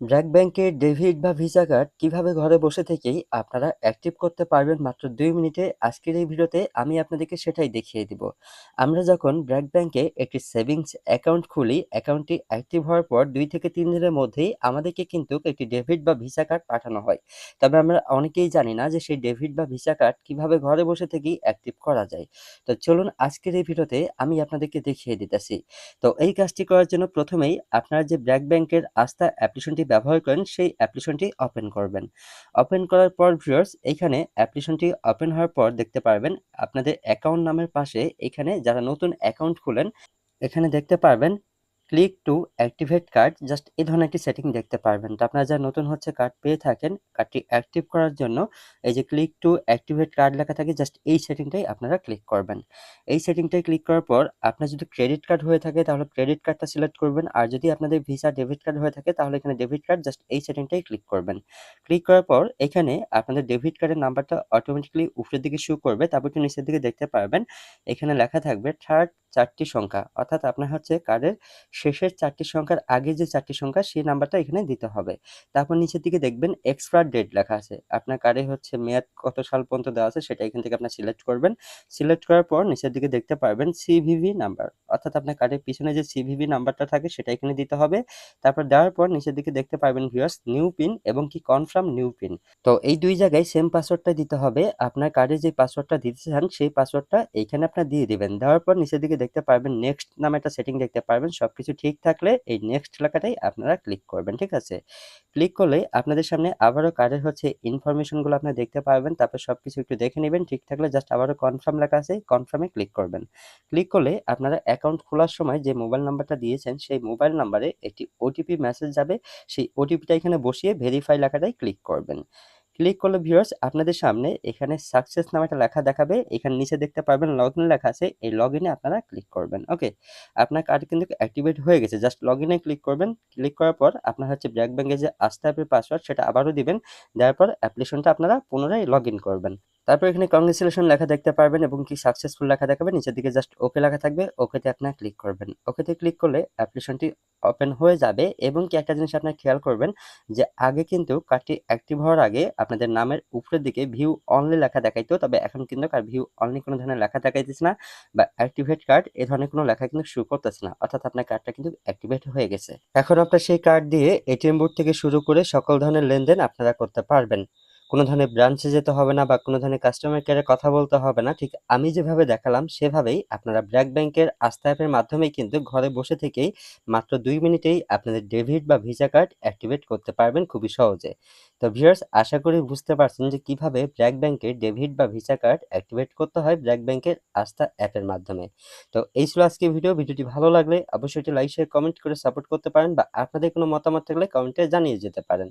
ব্র্যাক ব্যাংকের ডেভিড বা visa card কীভাবে ঘরে বসে থেকেই আপনারা অ্যাক্টিভ করতে পারবেন মাত্র দুই মিনিটে, আজকের এই ভিডিওতে আমি আপনাদেরকে সেটাই দেখিয়ে দিব। আমরা যখন ব্র্যাক ব্যাংকে একটি সেভিংস অ্যাকাউন্ট খুলি, অ্যাকাউন্টটি অ্যাক্টিভ হওয়ার পর দুই থেকে তিন দিনের মধ্যেই আমাদেরকে কিন্তু একটি ডেভিড বা ভিসা কার্ড পাঠানো হয়। তবে আমরা অনেকেই জানি না যে সেই ডেভিড বা ভিসা কার্ড কীভাবে ঘরে বসে থেকেই অ্যাক্টিভ করা যায়। তো চলুন আজকের এই ভিডিওতে আমি আপনাদেরকে দেখিয়ে দিতেছি। তো এই কাজটি করার জন্য প্রথমেই আপনারা যে ব্র্যাক ব্যাংকের আস্থা অ্যাপ্লিকেশনটি ব্যবহার করেন, সেই অ্যাপ্লিকেশনটি ওপেন করবেন। ওপেন করার পর ভিউয়ার্স এখানে অ্যাপ্লিকেশনটি ওপেন হওয়ার পর দেখতে পারবেন, আপনাদের অ্যাকাউন্ট নামের পাশে এখানে যারা নতুন অ্যাকাউন্ট খুলেন, এখানে দেখতে পারবেন click to activate card just এই ধরনের একটি সেটিং দেখতে পারবেন। তো আপনারা যারা নতুন হচ্ছে কার্ড পেয়ে থাকেন কার্ডটি অ্যাক্টিভ করার জন্য এই যে ক্লিক টু অ্যাক্টিভেট কার্ড লেখা থাকে জাস্ট এই সেটিংটাই আপনারা ক্লিক করবেন। এই সেটিংটাই ক্লিক করার পর আপনার যদি ক্রেডিট কার্ড হয়ে থাকে, তাহলে ক্রেডিট কার্ডটা সিলেক্ট করবেন। আর যদি আপনাদের ভিসা ডেবিট কার্ড হয়ে থাকে, তাহলে এখানে ডেবিট কার্ড জাস্ট এই সেটিংটাই ক্লিক করবেন। ক্লিক করার পর এখানে আপনাদের ডেবিট কার্ডের নাম্বারটা অটোমেটিক্যালি উপরের দিকে শো করবে। তারপর একটু নিচের দিকে দেখতে পারবেন, এখানে লেখা থাকবে থার্ড চারটি সংখ্যা। অর্থাৎ আপনার হচ্ছে কার্ডের শেষের চারটি সংখ্যার আগে যে চারটি সংখ্যা, সেই নাম্বারটা এখানে দিতে হবে। তারপর নিচের দিকে দেখবেন এক্সপায়ার ডেট লেখা আছে। আপনার কার্ডে হচ্ছে মেয়াদ কত সাল পর্যন্ত দেওয়া আছে, সেটা এখান থেকে আপনার সিলেক্ট করবেন। সিলেক্ট করার পর নিচের দিকে দেখতে পারবেন সিভিভি নাম্বার অর্থাৎ আপনার কার্ডের পিছনে যে সিভিভি নাম্বারটা থাকে, সেটা এখানে দিতে হবে। তারপর দেওয়ার পর নিচের দিকে দেখতে পারবেন ভিউয়ার্স নিউ পিন এবং কি কনফার্ম নিউ পিন তো এই দুই জায়গায় সেম পাসওয়ার্ডটা দিতে হবে। আপনার কার্ডে যে পাসওয়ার্ডটা দিতে চান, সেই পাসওয়ার্ডটা এইখানে আপনার দিয়ে দিবেন। দেওয়ার পর নিচের দিকে দেখতে পারবেন নেক্সট নামে একটা সেটিং দেখতে পারবেন সব কিছু ঠিক থাকলে এই নেক্সট লেখাটাই আপনারা ক্লিক করবেন, ঠিক আছে? ক্লিক করলে আপনাদের সামনে আবারও কার্ডের হচ্ছে ইনফরমেশনগুলো আপনারা দেখতে পারবেন, তারপর সব কিছু একটু দেখে নেবেন, ঠিক থাকলে জাস্ট আবারও কনফার্ম লেখা আছে কনফার্মে ক্লিক করবেন। ক্লিক করলে আপনারা অ্যাকাউন্ট খোলার সময় যে মোবাইল নাম্বারটা দিয়েছেন, সেই মোবাইল নাম্বারে একটি ওটিপি মেসেজ যাবে, সেই ওটিপিটা এখানে বসিয়ে ভেরিফাই লেখাটাই ক্লিক করবেন। ক্লিক করলে ভিউয়ার্স আপনাদের সামনে এখানে সাকসেস নামে একটা লেখা দেখাবে। এখানে নিচে দেখতে পারবেন লগ ইন লেখা আছে। এই লগ ইনে আপনারা ক্লিক করবেন ওকে আপনার কার্ড কিন্তু অ্যাক্টিভেট হয়ে গেছে। জাস্ট লগ ইনে ক্লিক করবেন। ক্লিক করার পর আপনার হচ্ছে ব্র্যাক ব্যাঙ্কে যে আস্থা অ্যাপের পাসওয়ার্ড সেটা আবারও দিবেন। দেওয়ার পর অ্যাপ্লিকেশনটা আপনারা পুনরায় লগ ইন করবেন। তারপর এখানে কংগ্রেচুলেশন লেখা দেখতে পারবেন এবং কি সাকসেসফুল লেখা দেখাবে। নিচের দিকে জাস্ট ওকে লেখা থাকবে। ওকেতে আপনার ক্লিক করবেন। ওকেতে ক্লিক করলে অ্যাপ্লিকেশনটি ওপেন হয়ে যাবে এবং কি একটা জিনিস আপনার খেয়াল করবেন যে আগে কিন্তু কার্ডটি অ্যাক্টিভ হওয়ার আগে আপনাদের নামের উপরের দিকে ভিউ অনলি লেখা দেখাইতো, তবে এখন কিন্তু কার ভিউ অনলি কোনো ধরনের লেখা দেখাইতেছে না বা অ্যাক্টিভেট কার্ড এ ধরনের কোনো লেখা কিন্তু শুরু করতেছে না, অর্থাৎ আপনার কার্ডটা কিন্তু অ্যাক্টিভেট হয়ে গেছে। এখন আপনার সেই কার্ড দিয়ে এটিএম বোর্ড থেকে শুরু করে সকল ধরনের লেনদেন আপনারা করতে পারবেন। কোনো ধরনের ব্রাঞ্চে যেতে হবে না বা কোনো ধরনের কাস্টমার কেয়ারে কথা বলতে হবে না, ঠিক আমি যেভাবে দেখালাম সেভাবেই আপনারা ব্র্যাক ব্যাংকের আস্থা অ্যাপের মাধ্যমেই কিন্তু ঘরে বসে থেকেই মাত্র দুই মিনিটেই আপনাদের ডেবিট বা ভিসা কার্ড অ্যাক্টিভেট করতে পারবেন খুবই সহজে। তো ভিউয়ার্স আশা করি বুঝতে পারছেন যে কীভাবে ব্র্যাক ব্যাংকের ডেবিট বা ভিসা কার্ড অ্যাক্টিভেট করতে হয় ব্র্যাক ব্যাংকের আস্থা অ্যাপের মাধ্যমে। তো এই ছিল আজকে ভিডিও ভিডিওটি ভালো লাগলে অবশ্যই লাইক শেয়ার কমেন্ট করে সাপোর্ট করতে পারেন বা আপনাদের কোনো মতামত থাকলে কমেন্টে জানিয়ে যেতে পারেন।